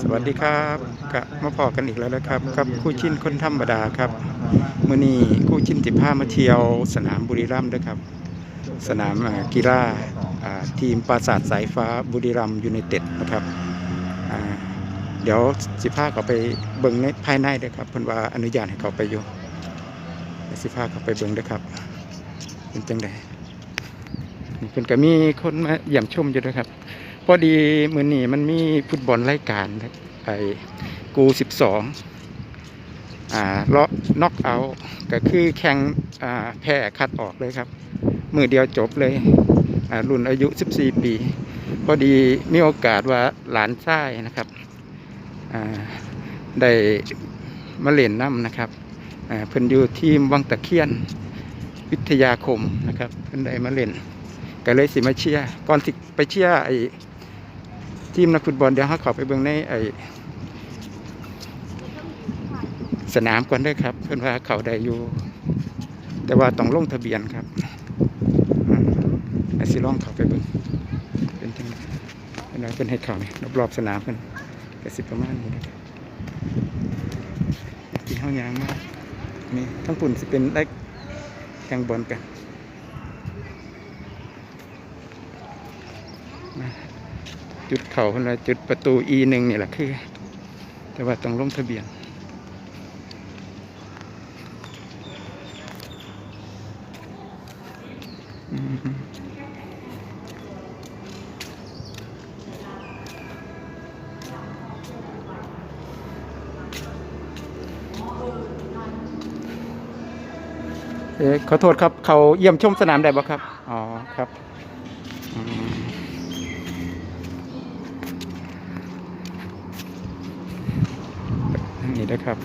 สวัสดีครับกะมาพอกันอีกแล้วนะครับกับคู่ชินคนธรรมดาครับมื่อนี้คู่ชินสิบห้ามาเที่ยว สนามบุรีรัมย์นะครับ สนามกีฬาทีมปราสาทสายฟ้าบุรีรัมย์ยูไนเต็ดนะครับเดี๋ยวสิพาเขาไปเบิ่งในภายในด้วยครับเพิ่นว่าอนุญาตให้เขาไปอยู่เดี๋ยวสิพาเขาไปเบิ่งด้วยครับเป็นจังไดนี่เพิ่นก็มีคนมาเยี่ยมชมอยู่ด้วยครับ พอดีมือนี้มันมีฟุตบอลรายการไอ้กูสิบสองอ่าเลาะน็อกเอาก็คือแข่งอ่าแพ้คัดออกเลยครับ มือเดียวจบเลยอ่ารุ่นอายุ 14 ปี พอดีมีโอกาสว่าหลานชายนะครับอ่าได้มาเล่นน้ำนะครับอ่าเพิ่นอยู่ทีมวังตะเคียนวิทยาคมนะครับเพิ่นได้มาเล่นก็เลยสิมาเชียร์ก่อนสิไปเชียร์ไอ้ ทีมนักฟุตบอลเดี๋ยวเขาเข้าไปเบิ่งในไอสนามก่อนด้วยครับ เพื่อนว่าเขาได้อยู่ แต่ว่าต้องลงทะเบียนครับอืมไอ้สิลองเข้าไปเบิ่งเป็นจังเป็นอะไรเป็นให้เขาเนี่ยรอบๆสนามเพิ่นก็สิบประมาณนี้นะครับที่เฮายางมากนี่ทั้งปุ่นสิเป็นได้แข่งบอลกัน จุดเขาคนละจุดประตู E หนึ่งนี่แหละคือ แต่ว่าต้องลงทะเบียนเอ๊ะขอโทษครับ เขาเยี่ยมชมสนามได้บ่ครับ อ๋อครับ นี่นะครับ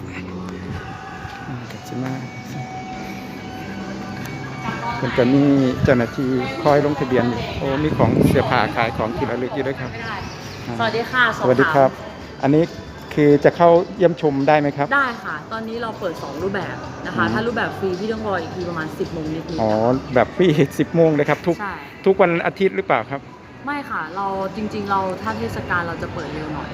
อ่ากัจจิมาคนจะมีเจ้าหน้าที่คอยลงทะเบียนอยู่โอ้มีของเสื้อผ้าขายของที่ระลึกอยู่ด้วยครับอ่าสวัสดีค่ะสวัสดีครับ อันนี้คือจะเข้าเยี่ยมชมได้ไหมครับ ได้ค่ะ ตอนนี้เราเปิด 2 รูปแบบนะคะอืมถ้ารูปแบบฟรีพี่ต้องรออีกทีประมาณ 10โมงนิดๆอ๋อ แบบฟรีสิบโมงเลยครับ ทุกใช่ทุกวันอาทิตย์หรือเปล่าครับ ไม่ค่ะ เราจริง ๆ เราถ้าเทศกาลเราจะเปิดเร็วหน่อย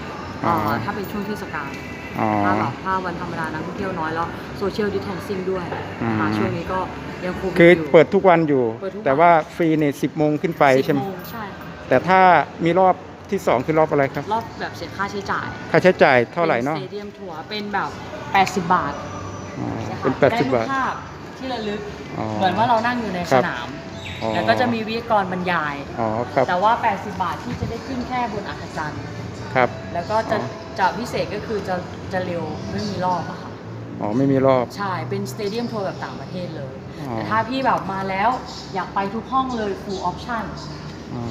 อ๋อเอ่อถ้าเป็นช่วงเทศกาลอ๋อ ถ้าแบบถ้าวันธรรมดานักท่องเที่ยวน้อยแล้วโซเชียลดิ t ทนซิ่งด้วยนะคะอืมช่วงนี้ก็ยังคุมคืออยู่เปิดทุกวันอยู่เปิดทุกวันแต่ว่าฟรีเนี่ยสิบโมงขึ้นไป10ใช่ไหมโงใช่ค่ะแต่ถ้ามีรอบที่สองคือรอบอะไรครับ รอบแบบเสียค่าใช้จ่าย ค่าใช้จ่ายเท่าไหร่เนาะสเตเดียมทัวร์เป็นแบบ 80 บาทอ๋อนะคะเป็นแปดสิบบาทได้รูปภาพที่ระลึกอ๋อเหมือนว่าเรานั่งอยู่ในคสรับนามอ๋อแล้วก็จะมีวิทยากรบรรยายอ๋อครับแต่ว่า 80 บาทที่จะได้ขึ้นแค่บนอัศจรรย์ ครับ แล้วก็จะอ๋อ จะพิเศษก็คือจะจะเร็วไม่มีรอบอะค่ะอ๋อไม่มีรอบ ใช่เป็นสเตเดียมทัวร์แบบต่างประเทศเลย อ๋อ แต่ถ้าพี่แบบมาแล้วอยากไปทุกห้องเลย full option อ๋อ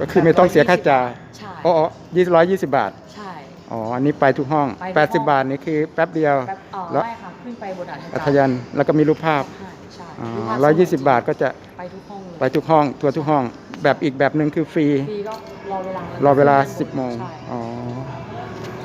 ก็คือไม่ต้องเสียค่าจ่ายใช่อ๋อยี่ร้อยยี่สิบบาท ใช่ อ๋อ อันนี้ไปทุกห้อง ไปทุกห้องแปดสิบบาทนี่คือแป๊บเดียวแป๊บอ๋อแล้ว ไม่ค่ะขึ้นไปบนอัศจรรย์อัธยันแล้วก็มีรูปภาพ ใช่ใช่อ๋รูปภาพอร้อยยี่สิบบาทก็จะไปทุกห้องเลย ไปทุกห้อง ทัวร์ทุกห้อง แบบอีกแบบหนึ่งคือฟรี ฟรีก็รอเวลารอเวลาขึ้นไป10โมงใช่อ๋อ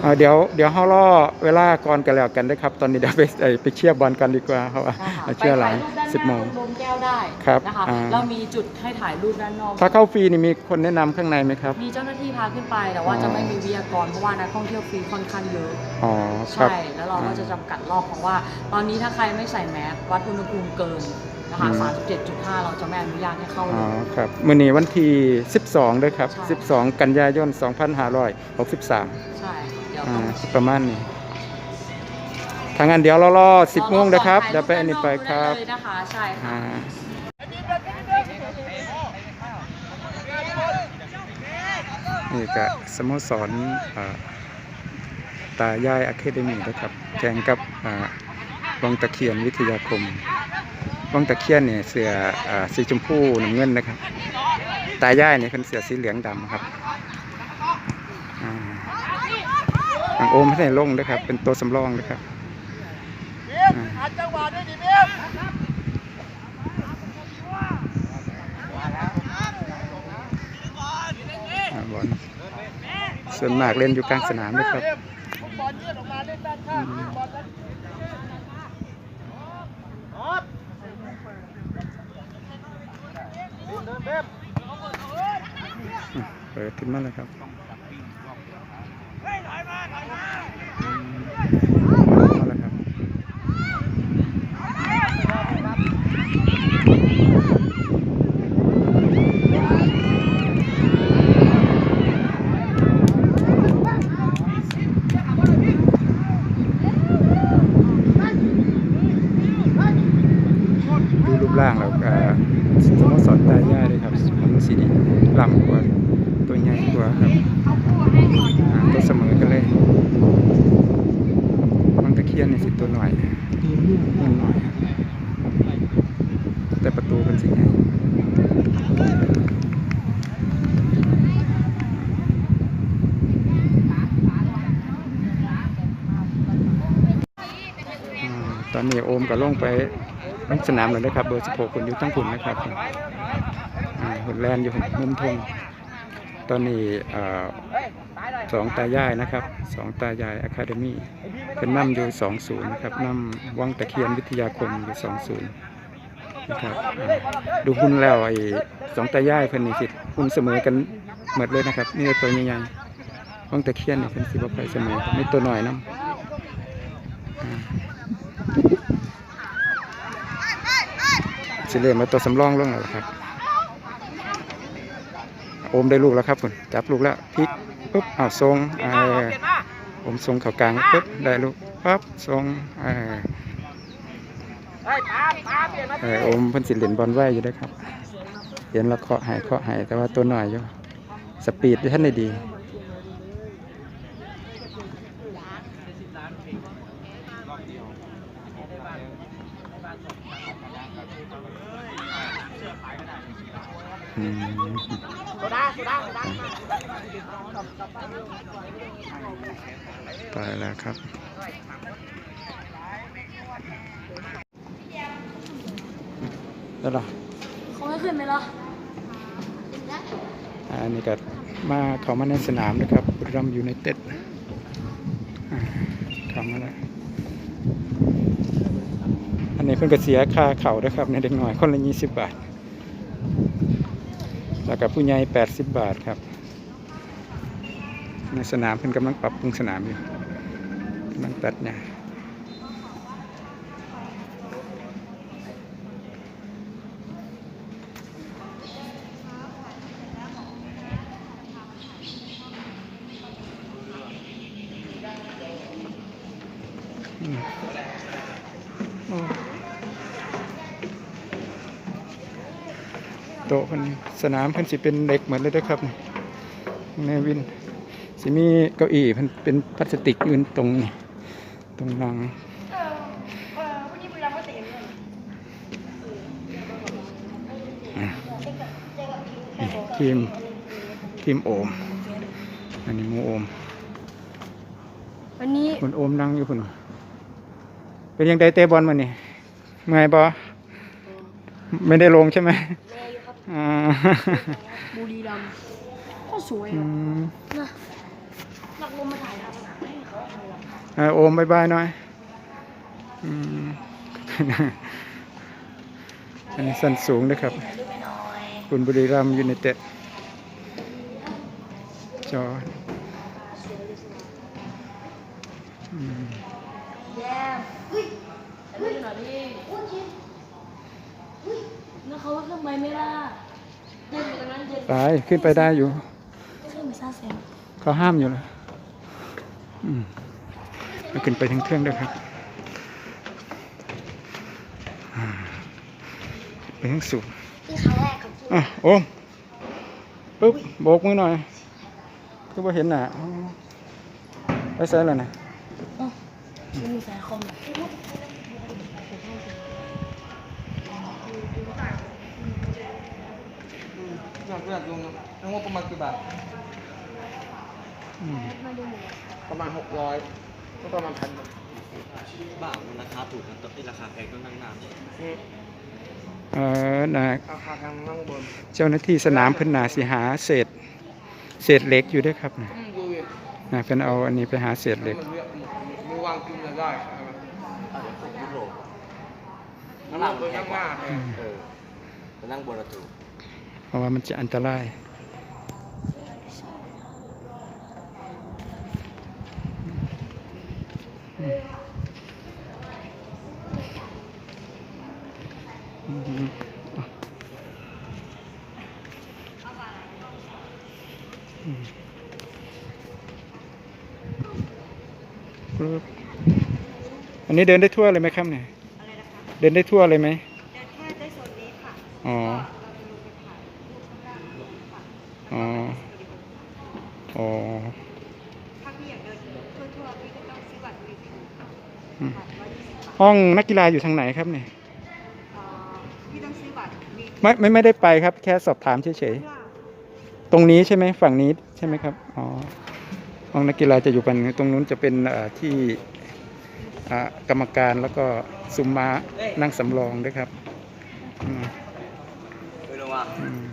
อ่าเดี๋ยวเดี๋ยวเขารอเวลาก่อนกันแล้วกันได้ครับ ตอนนี้เดี๋ยวไปเอ่อไปเชียร์บอลกันดีกว่าเพราะว่าใช่ค่ะเชียร์หลังไปถ่ายรูปด้านสิบหโมน้างตรงลมแก้วได้ครับนะคะอ่าเรามีจุดให้ถ่ายรูปด้านนอก ถ้าเข้าฟรีนี่มีคนแนะนำข้างในไหมครับ มีเจ้าหน้าที่พาขึ้นไปแต่ว่าอ๋อ จะไม่มีวิทยากรเพราะว่านักท่องเที่ยวฟรีค่อนข้างเยอะ อ๋อครับ ใช่ แล้วเราก็จะจำกัดรอบเพราะว่า ตอนนี้ถ้าใครไม่ใส่แมสวัดอุณหภูมิเกิน นะคะอืม37.5 เราจะไม่อนุญาตให้เข้าเลอ๋อย ครับมื้อนี้วันที่ 12ด้วยครับ ใช่ 12 กันยายน 2563ใช่เดี๋ยวอ่าต้องประมาณนี้ทางงานเดี๋ยวเรารอ10โมงนะครับ เดี๋ยวไปอันนี้ไปครับเลยนะคะใช่ค่ะ อ่า นี่ก็สโมสรอ่าตายายอะคาเดมีนะครับแข่งกับอ่าวังตะเคียนวิทยาคม วังตะเคียนเนี่ยเสืออสีชมพูน้ำเงินนะครับ ตาย่ายเนี่ยเป็นเสือสีเหลืองดำครับอ่างโอมไม่ได้ลงนะครับ เป็นตัวสำรองนะครับจังหวะด้วยดิเบี้ยบอลส่วนมากเล่นอยู่กลางสนามนะครับบอลยืดออกมาเล่นด้านข้างบอลนั้นครับ เปิดขึ้นมาเลยครับ ร่างแล้วก็สโมสรตายายเลยครับมันสีลำกว่าตัวใหญ่กว่าครับอ่าตัวเสมอกันเลยบางตะเคียนนี่สิตัวหน่อยตัวหน่อย แต่ประตูเป็นสีใหญ่ตอนนี้โอมก็ลงไปลงสนามเลยนะครับ เบอร์16คนอยู่ทั้งคุณนะครับหุ่นแลนอยู่มุมทง ตอนนี้สองตายายนะครับสองตายายอะคาเดมี่เป็นนำอยู่สองศูนย์นะครับนำวังตะเคียนวิทยาคมอยู่สองศูนย์นะครับดูหุ่นแล้วไอ้สองตายายเพิ่นนี่สิหุ่นเสมอกันหมดเลยนะครับนี่ตัวใหญ่ๆวังตะเคียนนี่เพิ่นสิบ่ค่อยเสมอไมีตัวหน่อยนํอ่าสิเล่มาตัวสำรองลงแล้วครับ โอมได้ลูกแล้วครับคุณจับลูกแล้วพลิกปุ๊บอ้าวทรงเออโอมทรงเข่ากลางปุ๊บได้ลูกปั๊บทรงเออเฮ้ยปาปาเปลี่ยนมาเออโอมเพิ่นสิเล่นบอลไว้อยู่เด้วยครับเห็นแล้วเคาะใหายเคาะใหายแต่ว่าตัวหน่อยอยู่สปีดท่านได้ดีอืม โซดาโซดาโซดาตายแล้วครับ แล้วเหรอเขาไม่ขึ้นไหมล่ะอันนี้ก็มาเขามาในสนามนะครับบุรีรัมยูไนเต็ดอ่าเข้ามาแล้วอันนี้เพิ่นก็เสียค่าเข่าด้วยครับในเด็กหน่อยคนละยี่สิบบาท แล้วกับผู้ใหญ่แปดสิบบาทครับ ในสนามเพิ่นกำลังปรับปรุงสนามอยู่กำลังตัดเนี่ยอืมโอ้ ต๊ะเพิ่นสนามเพิ่นสิเป็นเหล็กเหมือนเลยเด้อครับนี่ในวินสิมีเก้าอี้มันเป็นพลาสติกยืนตรงนี้ตรงนังอะนี่ทีมทีมโอม อันนี้มูโอม วันนี้คุณโอมนั่งอยู่คุณเป็นยังไงเตะบอลมานี่เมื่อยบอไม่ได้ลงใช่ไหม อ่าบุรีรัมย์ก็สวยอืมนะนักลงมาถ่ายทำอ่าโอมบายบายหน่อยอืม อันนี้สั้นสูงนะครับคุณบุรีรัมย์ยูไนเต็ดจออืมแย่เฮ้ยเฮ้ยหน่อยดิแล้วเขาว่าทำไมไม่ล่ะ ไปขึ้นไปได้อยู่ขึ้นไปซาเซนเขาห้ามอยู่เลยอืมไปขึ้นไปทั้งเครื่องด้วยครับอ่าไปทั้งสูงนี่ครั้งแรกครับอะโอมปึ๊บโบกมือหน่อยคือว่าเห็นหน่ะอ๋อไปใส่แล้วนะไม่มีสายคอม อ ยากอยากลงน้ำงบประมาณกี่บาทอืมประมาณหกร้อยก็ประมาณพันบ้ามันราคาถูกนะแต่ราคาแพงต้องนั่งนานเออนะราคาทางนั่งบน เจ้าหน้าที่สนามเพิ่นนาสิหาเศษ เศษเหล็กอยู่ด้วยครับนะอืมดูดินะเพิ่นเอาอันนี้ไปหาเศษเหล็กมันเรียกมือวางกินเลยได้ใช่ไหมอาจจะถูกยุโรปนั่นั่งงบล่างนมันแพนั่งงหกน้าว่าเนี่ยเออแต่นั่งบนอะถูกเพ ราะว่ามันจะอันตรายอันนี้เดินได้ทั่วเลยไหมครับเนี่ย เดินได้ทั่วเลยไหมเดินแค่ได้โซนอ๋อ อ๋ออ๋อถ้าพี่อยากเดินทั่วๆพี่ก็ต้องซื้อบัตร VIP อืมบัตรร้อยยี่สิบบาทห้องนักกีฬาอยู่ทางไหนครับเนี่ยเอ่อพี่ต้องซื้อบัตร VIP ไม่ไม่ไม่ได้ไปครับ แค่สอบถามเฉยเพื่อๆตรงนี้ใช่ไหมฝั่งนี้ใช่ไหมครับอ๋อห้องนักกีฬาจะอยู่ฝั่งนี้ตรงนู้นจะเป็นเอ่อที่อ่ากรรมการแล้วก็ซุ้มม้านั่งสำรองด้วยครับอืม ไปลงมา อืม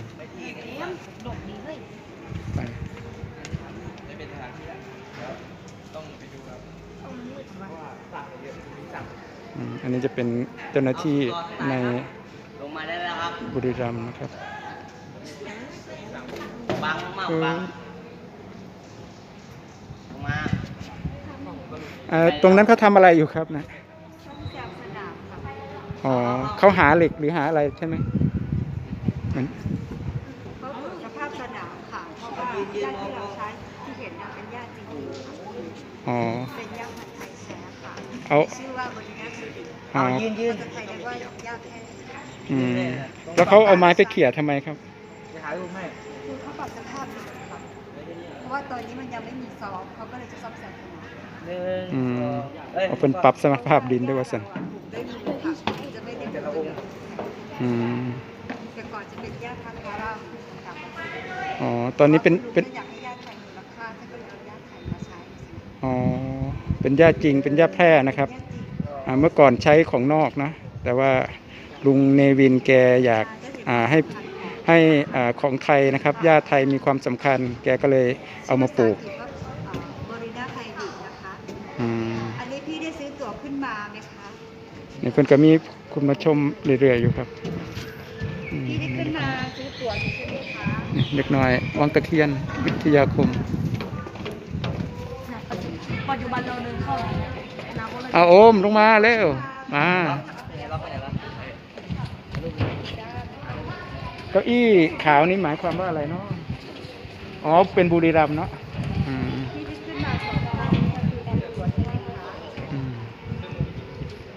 ดกดีเฮ้ย ไป ไม่เป็นทางที่ต้องไปดูครับ ต้องมืดว่ะ อืมอั นนี้จะเป็นเจ้าหน้าที่ในลงมาได้แล้วครับบุรีรัมย์นะครับบังมากเออบังลงมาเอ่อตรงนั้นเขาทำอะไรอยู่ครับนะซ่อมแซมสนามค่ะอ๋อเขาหาเหล็กหรือหาอะไรใช่ไหมเหมือนเขาตรวจสภาพสนามค่ะเพราะว่าหญ้าที่เราใช้ที่เห็นน่ะเป็นหญ้าจริงๆค่ะอ๋อเป็นหญ้าพันธุ์ไทยแท้ค่ะเอาชื่อว่าบริ ณาคดีอ๋อยืนยืนภาษาไทยเรียกว่าหญ้าแท้อืมแล้วเขาเอาไม้ไปเขี่ยทำไมครับจะถ่ายรูปให้คือเขาปรับสภาพดินค่ะเพราะว่าตอนนี้มันยังไม่มีซอฟต์เขาก็เลยจะซ่อมแซมสนามหนึ่งอืมสองเอ้ยเอาเป็นปรับสภาพดินด้วยว่าสันปลูกได้ดีค่ะจะไม่ได้เป็นตัวเดิมอืมแต่ก่อนจะเป็นหญ้าพันธุ์คาราต่างประเทศอ๋อตอนนี้เป็นเป็นอยากให้หญ้าไทยมูลค่าถ้าก็เลยเอาหญ้าไทยมาใช้สิอ๋อเป็นหญ้าจริงเป็นหญ้าแพร่นะครับหญ้าจริงอ่า เมื่อก่อนใช้ของนอกนะแต่ว่าลุงเนวินแกอยากอ่าให้ให้อ่าของไทยนะครับหญ้าไทยมีความสำคัญ แกก็เลยเอามาปลูกบริณาไทยดินะคะอืมอันนี้พี่ได้ซื้อตั๋วขึ้นมาไหมคะนี่เพิ่นก็มีคุณมาชมเรื่อยๆอยู่ครับอืมพี่ได้ขึ้นมาซื้อตั๋วอยู่ใช่ไหมคะนี่เด็กน้อยวังตะเคียนวิทยาคมปัจจุบันเราเดินเข้าแล้วอนาคต เอาโอมลงมาเร็วมาเก้าอี้ขาวนี่หมายความว่าอะไรเนาะอ๋อเป็นบุรีรัมย์เนาะ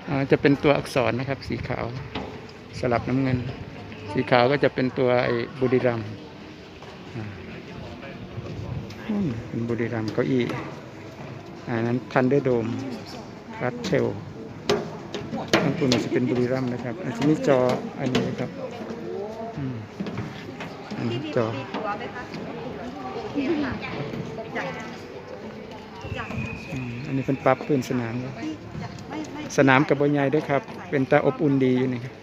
อ๋อจะเป็นตัวอักษรนะครับ สีขาวสลับน้ำเงิน สีขาวก็จะเป็นตัวไอ้บุรีรัมย์เป็นบุรีรัมย์เก้าอี้อันนั้นทันเดอร์โดม รัดเทลข้างบนมันจะเป็นบุรีรัมนะครับอันนี้จออันนี้นะครับอันนี้จออันนี้เป็นปั๊บพื้นสนามแล้วพี่อยากไม่ไม่สนามกับบอลใหญ่ด้วยครับ เป็นตาอบอุ่นดีอยู่นี่ครับ